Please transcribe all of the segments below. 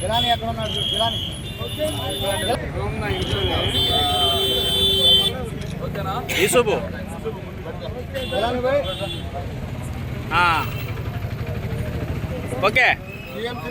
జిలాని ఎక్కడ ఉన్నాడు? Jilani. Okay. TMC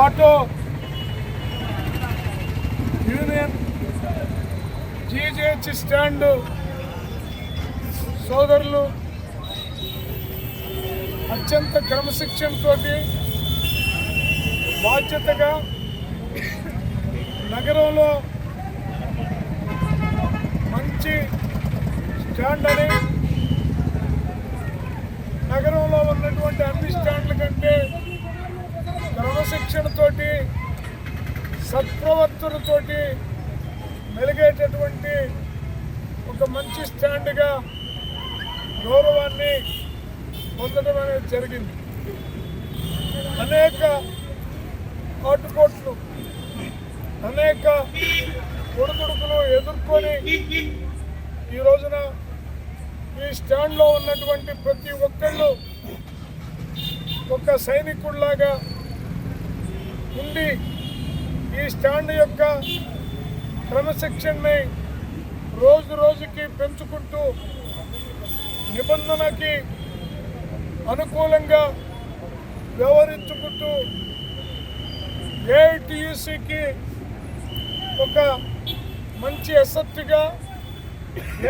auto. Union GJH stand. సోదరులు అత్యంత క్రమశిక్షణతోటి బాధ్యతగా నగరంలో మంచి స్టాండ్ అని నగరంలో ఉన్నటువంటి అన్ని స్టాండ్ల కంటే క్రమశిక్షణతోటి సత్ప్రవర్తనతోటి మెలిగేటటువంటి ఒక మంచి స్టాండ్గా గౌరవాన్ని పొందడం అనేది జరిగింది. అనేక ఆటుపోట్లు అనేక ఒడుదుడుకులు ఎదుర్కొని ఈ రోజున ఈ స్టాండ్లో ఉన్నటువంటి ప్రతి ఒక్కళ్ళు ఒక సైనికుడిలాగా ఉండి ఈ స్టాండ్ యొక్క క్రమశిక్షణని రోజు రోజుకి పెంచుకుంటూ నిబంధనకి అనుకూలంగా వ్యవహరించుకుంటూ ఏఐటియుసికి ఒక మంచి ఎసెప్ట్గా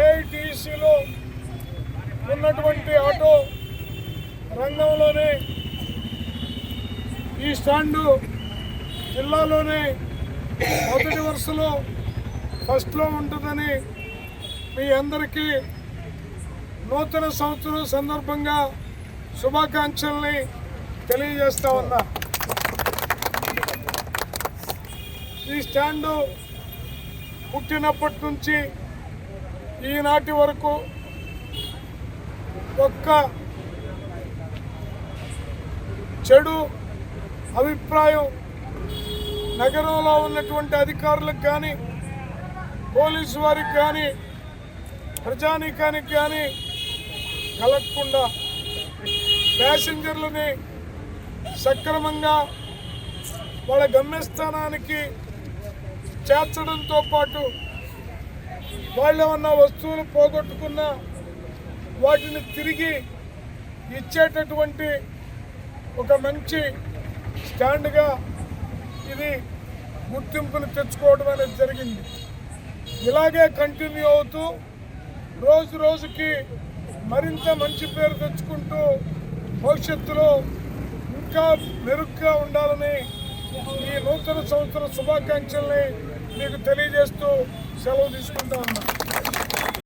ఏఐటియుసిలో ఉన్నటువంటి ఆటో రంగంలోనే ఈ స్టాండు జిల్లాలోనే మొదటి వరుసలో ఫస్ట్లో ఉంటుందని మీ అందరికీ నూతన సంవత్సరం సందర్భంగా శుభాకాంక్షల్ని తెలియజేస్తా ఉన్నా. ఈ స్టాండు పుట్టినప్పటి నుంచి ఈనాటి వరకు ఒక్క చెడు అభిప్రాయం నగరంలో ఉన్నటువంటి అధికారులకు కానీ పోలీసు వారికి కానీ ప్రజానీకానికి కానీ కలగకుండా ప్యాసింజర్లని సక్రమంగా వాళ్ళ గమ్యస్థానానికి చేర్చడంతో పాటు వాళ్ళు ఏమన్నా వస్తువులు పోగొట్టుకున్న వాటిని తిరిగి ఇచ్చేటటువంటి ఒక మంచి స్టాండ్గా ఇది గుర్తింపును తెచ్చుకోవడం అనేది జరిగింది. ఇలాగే కంటిన్యూ అవుతూ రోజు రోజుకి మరింత మంచి పేరు తెచ్చుకుంటూ భవిష్యత్తులో ఇంకా మెరుగ్గా ఉండాలని ఈ నూతన సంవత్సర శుభాకాంక్షల్ని మీకు తెలియజేస్తూ సెలవు తీసుకుంటా ఉన్నాను